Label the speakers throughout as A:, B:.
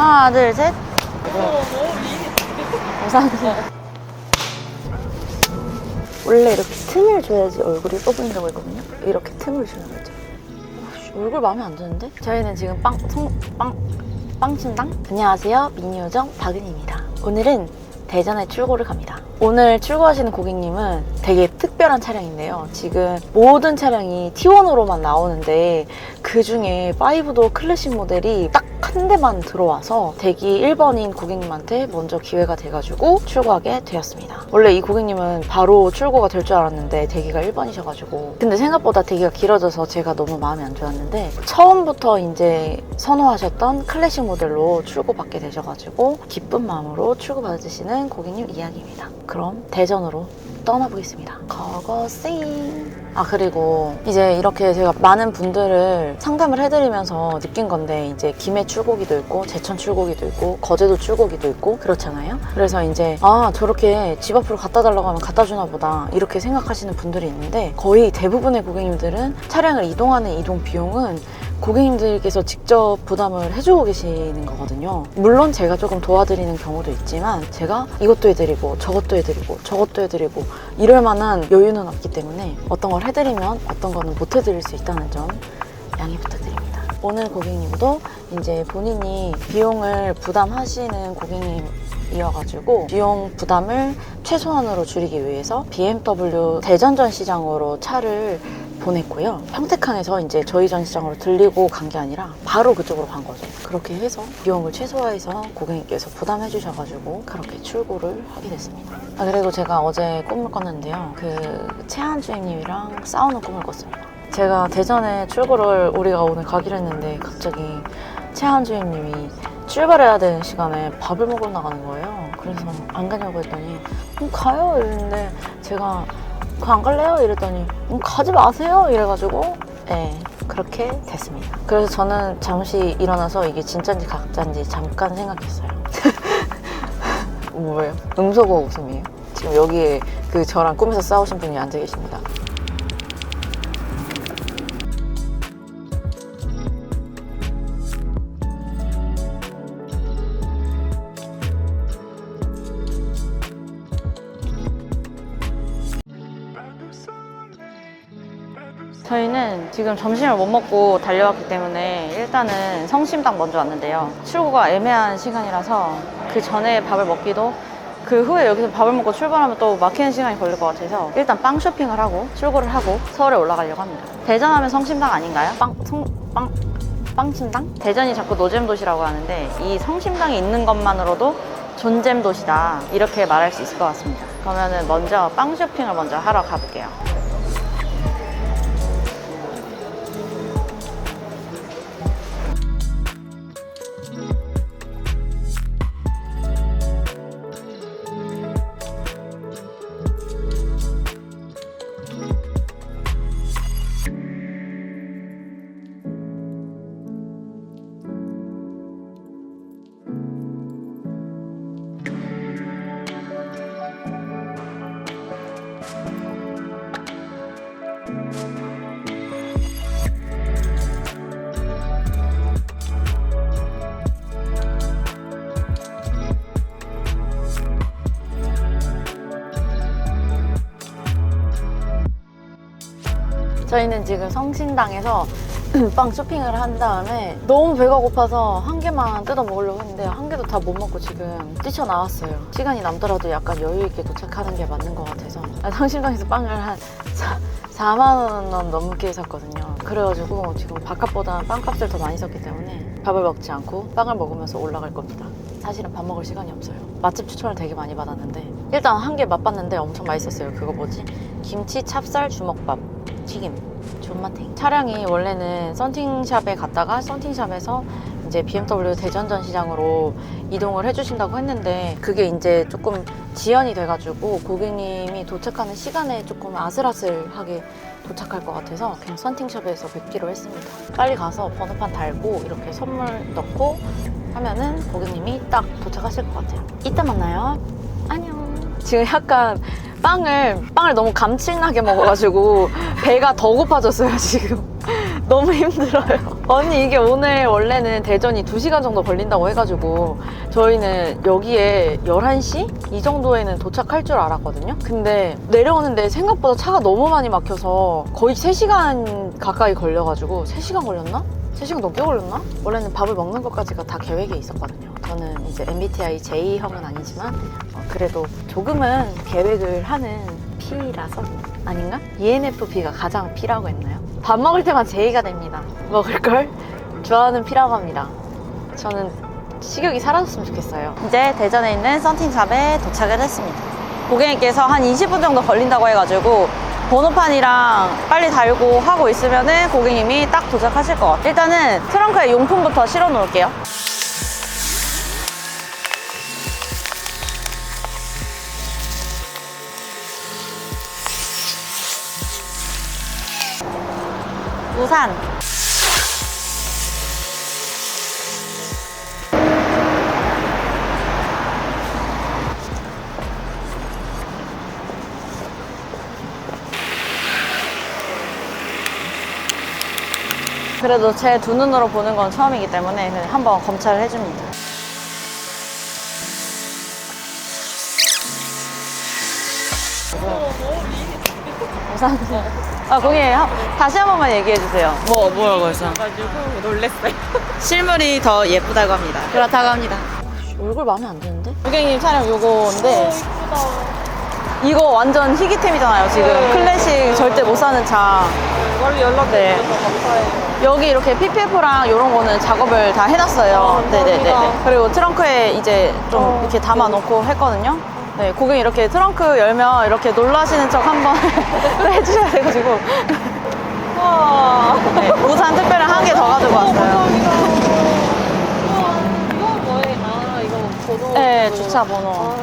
A: 하나, 둘, 셋. 감사합니다. 원래 이렇게 틈을 줘야지 얼굴이 뽀근다고 했거든요. 이렇게 틈을 주는 거죠. 얼굴 마음에 안 드는데? 저희는 지금 빵, 송, 빵, 빵신당? 안녕하세요. 미니요정 박은입니다. 오늘은 대전에 출고를 갑니다. 오늘 출고하시는 고객님은 되게 특별한 차량인데요. 지금 모든 차량이 T1으로만 나오는데 그 중에 5도 클래식 모델이 딱 한 대만 들어와서 대기 1번인 고객님한테 먼저 기회가 돼가지고 출고하게 되었습니다. 원래 이 고객님은 바로 출고가 될 줄 알았는데 대기가 1번이셔가지고 근데 생각보다 대기가 길어져서 제가 너무 마음에 안 좋았는데 처음부터 이제 선호하셨던 클래식 모델로 출고받게 되셔가지고 기쁜 마음으로 출고받으시는 고객님 이야기입니다. 그럼 대전으로 떠나보겠습니다. 거거싱. 아 그리고 이제 이렇게 제가 많은 분들을 상담을 해드리면서 느낀 건데 이제 김해 출고기도 있고 제천 출고기도 있고 거제도 출고기도 있고 그렇잖아요. 그래서 이제 아 저렇게 집 앞으로 갖다 달라고 하면 갖다 주나 보다 이렇게 생각하시는 분들이 있는데 거의 대부분의 고객님들은 차량을 이동하는 이동 비용은 고객님들께서 직접 부담을 해주고 계시는 거거든요. 물론 제가 조금 도와드리는 경우도 있지만 제가 이것도 해드리고 저것도 해드리고 저것도 해드리고 이럴 만한 여유는 없기 때문에 어떤 걸 해드리면 어떤 거는 못 해드릴 수 있다는 점 양해 부탁드립니다. 오늘 고객님도 이제 본인이 비용을 부담하시는 고객님 이어가지고 비용 부담을 최소한으로 줄이기 위해서 BMW 대전 전 시장으로 차를 보냈고요. 평택항에서 이제 저희 전시장으로 들리고 간 게 아니라 바로 그쪽으로 간 거죠. 그렇게 해서 비용을 최소화해서 고객님께서 부담해 주셔가지고 그렇게 출고를 하게 됐습니다. 아, 그리고 제가 어제 꿈을 꿨는데요. 그 채한 주임님이랑 싸우는 꿈을 꿨습니다. 제가 대전에 출고를 우리가 오늘 가기로 했는데 갑자기 채한 주임님이 출발해야 되는 시간에 밥을 먹으러 나가는 거예요. 그래서 안 가냐고 했더니 음, 가요 이랬는데 제가 그안 갈래요? 이랬더니 음, 가지 마세요 이래가지고 예 그렇게 됐습니다. 그래서 저는 잠시 일어나서 이게 진짜인지 가짜인지 잠깐 생각했어요. 뭐예요? 음소거 웃음이에요? 지금 여기에 그 저랑 꿈에서 싸우신 분이 앉아 계십니다. 지금 점심을 못 먹고 달려왔기 때문에 일단은 성심당 먼저 왔는데요. 출구가 애매한 시간이라서 그 전에 밥을 먹기도 그 후에 여기서 밥을 먹고 출발하면 또 막히는 시간이 걸릴 것 같아서 일단 빵 쇼핑을 하고 출고를 하고 서울에 올라가려고 합니다. 대전하면 성심당 아닌가요? 빵, 성, 빵, 빵심당? 대전이 자꾸 노잼 도시라고 하는데 이 성심당이 있는 것만으로도 존잼 도시다 이렇게 말할 수 있을 것 같습니다. 그러면은 먼저 빵 쇼핑을 먼저 하러 가볼게요. 저희는 지금 성신당에서 빵 쇼핑을 한 다음에 너무 배가 고파서 한 개만 뜯어 먹으려고 했는데 한 개도 다 못 먹고 지금 뛰쳐나왔어요. 시간이 남더라도 약간 여유 있게 도착하는 게 맞는 것 같아서 아, 성신당에서 빵을 한 4, 만원 넘게 샀거든요. 그래가지고 지금 바깥보다 빵값을 더 많이 썼기 때문에 밥을 먹지 않고 빵을 먹으면서 올라갈 겁니다. 사실은 밥 먹을 시간이 없어요. 맛집 추천을 되게 많이 받았는데 일단 한 개 맛봤는데 엄청 맛있었어요. 그거 뭐지? 김치 찹쌀 주먹밥 튀김 존맛탱 차량이 원래는 썬팅샵에 갔다가 썬팅샵에서 이제 BMW 대전 전시장으로 이동을 해주신다고 했는데 그게 이제 조금 지연이 돼가지고 고객님이 도착하는 시간에 조금 아슬아슬하게 도착할 것 같아서 그냥 썬팅샵에서 뵙기로 했습니다. 빨리 가서 번호판 달고 이렇게 선물 넣고 하면은 고객님이 딱 도착하실 것 같아요. 이따 만나요. 안녕. 지금 약간 빵을 빵을 너무 감칠나게 먹어가지고 배가 더 고파졌어요 지금 너무 힘들어요. 언니 이게 오늘 원래는 대전이 2시간 정도 걸린다고 해가지고 저희는 여기에 11시? 이 정도에는 도착할 줄 알았거든요. 근데 내려오는데 생각보다 차가 너무 많이 막혀서 거의 3시간 가까이 걸려가지고 3시간 걸렸나? 3시간 넘게 걸렸나? 원래는 밥을 먹는 것까지가 다 계획에 있었거든요. 저는 이제 MBTI J형은 아니지만 어, 그래도 조금은 계획을 하는 P라서 아닌가? ENFP가 가장 P라고 했나요? 밥 먹을 때만 J가 됩니다. 먹을 걸 좋아하는 P라고 합니다. 저는 식욕이 사라졌으면 좋겠어요. 이제 대전에 있는 썬팅샵에 도착을 했습니다. 고객님께서 한 20분 정도 걸린다고 해가지고 번호판이랑 빨리 달고 하고 있으면은 고객님이 딱 도착하실 것 같아요. 일단은 트렁크에 용품부터 실어 놓을게요. 우산. 그래도 제 두 눈으로 보는 건 처음이기 때문에 한번 검찰을 해줍니다. 우산. 아, 고객님, 한- 다시 한 번만 얘기해 주세요.
B: 뭐 뭐라고 했어?
C: 가지고 놀랬어요.
B: 실물이 더 예쁘다고 합니다.
A: 그렇다고 합니다. 얼굴 마음에 안 드는데? 고객님 차량
C: 어,
A: 요거인데 이거 완전 희귀템이잖아요 지금
C: 네.
A: 클래식 절대 못 사는 차
C: 빨리 연락
A: 네.
C: 주셔서 감사해요.
A: 여기 이렇게 PPF랑 이런 거는 작업을 다 해놨어요
C: 아, 감사합니다.
A: 네네네 그리고 트렁크에 이제 좀
C: 어,
A: 이렇게 담아놓고 했거든요 네 고객님 이렇게 트렁크 열면 이렇게 놀라시는 척 한번 해주셔야 돼가지고
C: 와.
A: 네, 우산 특별히 한 개 더 가지고 왔어요
C: 이거 뭐예요? 아, 이거 번호.
A: 네. 주차 번호
C: 아?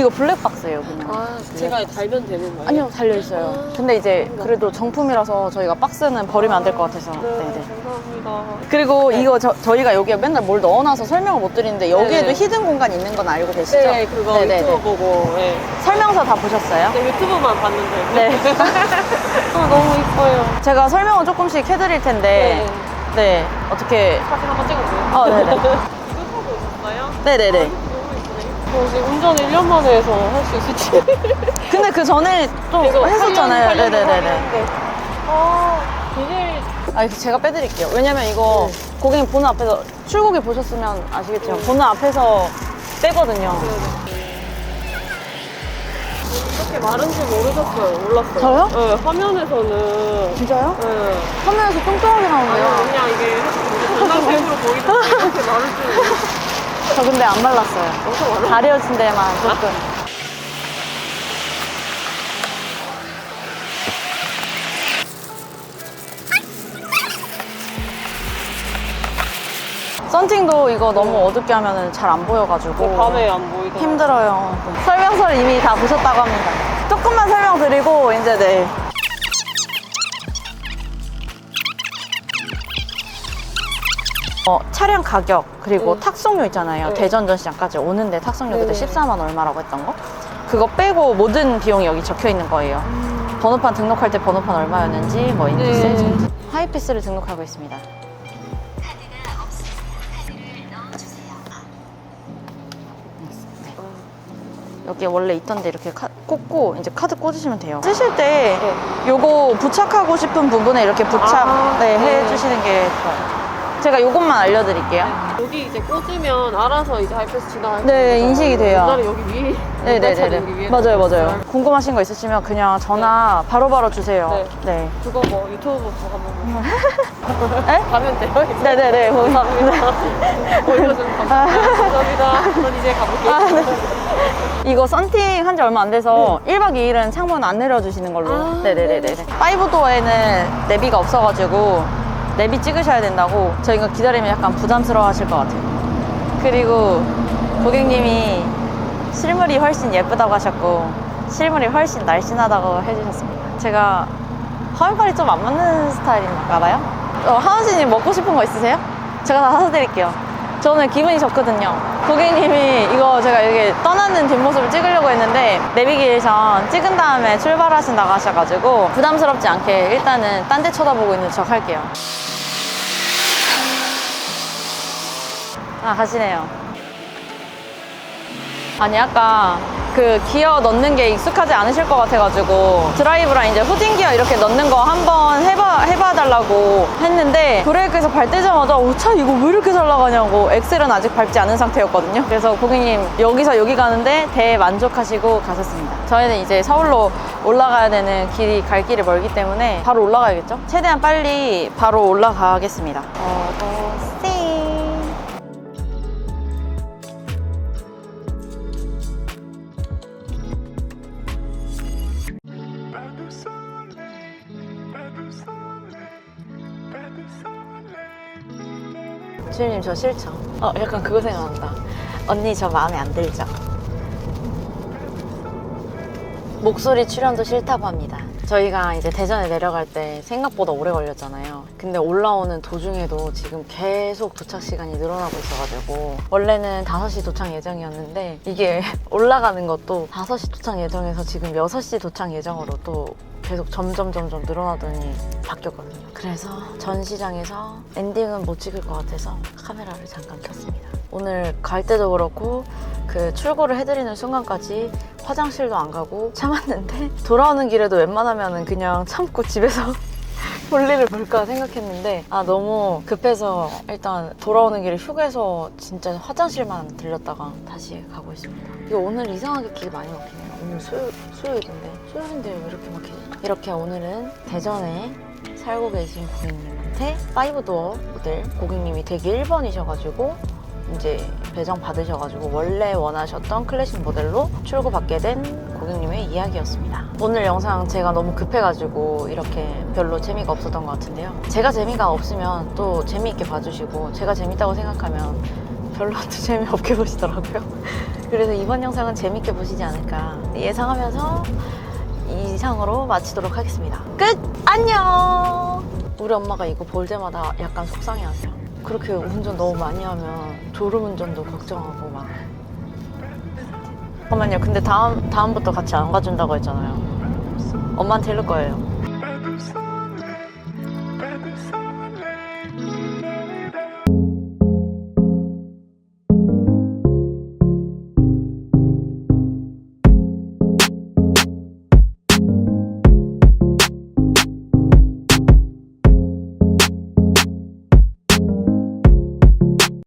C: 이거
A: 블랙박스예요 그냥
C: 아, 제가 달면 되는 거예요?
A: 아니요 달려있어요 근데 이제 그래도 정품이라서 저희가 박스는 버리면 안 될 것 같아서
C: 네,
A: 네네.
C: 감사합니다.
A: 그리고 이거 저, 저희가 여기에 맨날 뭘 넣어놔서 설명을 못 드리는데 여기에도
C: 네네.
A: 히든 공간 있는 건 알고 계시죠?
C: 네, 그거
A: 네네네.
C: 유튜브 보고, 네.
A: 설명서 다 보셨어요?
C: 네, 유튜브만 봤는데.
A: 네.
C: 아, 너무 이뻐요.
A: 제가 설명을 조금씩 해드릴 텐데 네, 어떻게
C: 사진 한번 찍어줘요.
A: 어, 네네.
C: 이거 타고 오셨어요?
A: 네네네
C: 너 지금 운전 1년 만에 해서 할 수 있을지.
A: 근데 그 전에 또
C: 이거
A: 했었잖아요
C: 년
A: 네네네네
C: 했는데. 아, 비닐.
A: 아 이거 제가 빼드릴게요 왜냐면 이거
C: 네.
A: 고객님 번호 앞에서 출고기 보셨으면 아시겠지만 번호 앞에서 빼거든요
C: 이렇게 마른 줄 모르셨어요. 몰랐어요.
A: 저요?
C: 네, 화면에서는.
A: 진짜요?
C: 네.
A: 화면에서 뚱뚱하게 나오네요
C: 그냥 이게 정상적으로 보이는데 이렇게 마를 줄 몰랐어요.
A: 저 근데 안
C: 많아.
A: 가려진 데만 조금 썬팅도 이거 너무 어둡게 하면 잘 안 보여가지고
C: 밤에 안 보이더라고요.
A: 힘들어요 설명서를 이미 다 보셨다고 합니다 조금만 설명드리고 이제 네 어, 차량 가격 그리고
C: 네.
A: 탁송료 있잖아요
C: 네.
A: 대전 전시장까지 오는데 탁송료 그때
C: 네.
A: 14만 얼마라고 했던 거 그거 빼고 모든 비용이 여기 적혀 있는 거예요 번호판 등록할 때 번호판 얼마였는지 뭐 인지세
C: 네.
A: 전지 하이패스를 등록하고 있습니다 여기 원래 있던데 이렇게 카- 꽂고 이제 카드 꽂으시면 돼요. 쓰실 때 요거 부착하고 싶은 부분에 이렇게 부착
C: 아,
A: 네,
C: 네.
A: 해주시는 게 좋아요. 제가 요것만 알려드릴게요.
C: 여기 이제 꽂으면 알아서 이제 하이패스 지나갈
A: 네. 인식이 돼요.
C: 옛날에 여기 위에 차는 여기
A: 네네네네.
C: 위에
A: 맞아요, 맞아요. 궁금하신 거 있으시면 그냥 전화 바로바로 주세요.
C: 네.
A: 네.
C: 그거 뭐 유튜브 보고 한번
A: 네?
C: 가면 돼요. 이제.
A: 네네네.
C: 감사합니다. 보여줘서 감사합니다. 감사합니다. 전 이제 가볼게요.
A: 아, 네. 이거 썬팅 한 지 얼마 안 돼서 1박 2일은 창문 안 내려주시는 걸로.
C: 아,
A: 네네네네. 파이브 도어에는 내비가 없어가지고 내비 찍으셔야 된다고 저희가 기다리면 약간 부담스러워 하실 것 같아요. 그리고 고객님이 실물이 훨씬 예쁘다고 하셨고 실물이 훨씬 날씬하다고 해주셨습니다. 제가 화면빨이 좀 안 맞는 스타일인가 봐요. 어, 하은씨님 먹고 싶은 거 있으세요? 제가 다 사서 드릴게요. 저 오늘 기분이 좋거든요. 고객님이 이거 제가 이렇게 떠나는 뒷모습을 찍으려고 했는데 내비게이션 찍은 다음에 출발하신다고 하셔가지고 부담스럽지 않게 일단은 딴 데 쳐다보고 있는 척 할게요. 아, 가시네요. 아니, 아까 그 기어 넣는 게 익숙하지 않으실 것 같아가지고 드라이브랑 이제 후진 기어 이렇게 넣는 거 한번 해봐, 해봐 달라고 했는데 브레이크에서 발 떼자마자 오, 차 이거 왜 이렇게 잘 나가냐고 엑셀은 아직 밟지 않은 상태였거든요. 그래서 고객님 여기서 여기 가는데 대만족하시고 가셨습니다. 저희는 이제 서울로 올라가야 되는 길이 갈 길이 멀기 때문에 바로 올라가야겠죠? 최대한 빨리 바로 올라가겠습니다. 어버 주임님 저 싫죠? 어 약간 그거 생각난다. 언니 저 마음에 안 들죠? 목소리 출연도 싫다고 합니다. 저희가 이제 대전에 내려갈 때 생각보다 오래 걸렸잖아요. 근데 올라오는 도중에도 지금 계속 도착 시간이 늘어나고 있어가지고 원래는 5시 도착 예정이었는데 이게 올라가는 것도 5시 도착 예정에서 지금 6시 도착 예정으로 또 계속 점점 점점 늘어나더니 바뀌었거든요. 그래서 전시장에서 엔딩은 못 찍을 것 같아서 카메라를 잠깐 켰습니다. 오늘 갈 때도 그렇고 그 출고를 해드리는 순간까지 화장실도 안 가고 참았는데 돌아오는 길에도 웬만하면 그냥 참고 집에서 볼일을 볼까 생각했는데 아 너무 급해서 일단 돌아오는 길에 휴게소 진짜 화장실만 들렸다가 다시 가고 있습니다. 이거 오늘 이상하게 길 많이 막히네요. 오늘 수요, 수요일인데 수요일인데 왜 이렇게 막히지? 이렇게 오늘은 대전에 살고 계신 고객님한테 파이브 도어 모델 고객님이 되게 1번이셔가지고 이제 배정 받으셔가지고 원래 원하셨던 클래식 모델로 출고받게 된 고객님의 이야기였습니다. 오늘 영상 제가 너무 급해가지고 이렇게 별로 재미가 없었던 것 같은데요. 제가 재미가 없으면 또 재미있게 봐주시고 제가 재밌다고 생각하면 별로 또 재미없게 보시더라고요. 그래서 이번 영상은 재밌게 보시지 않을까 예상하면서 이상으로 마치도록 하겠습니다. 끝! 안녕! 우리 엄마가 이거 볼 때마다 약간 속상해 하세요. 그렇게 운전 너무 많이 하면 졸음 운전도 걱정하고 막. 잠깐만요. 근데 다음, 다음부터 같이 안 가준다고 했잖아요. 엄마한테 이럴 거예요.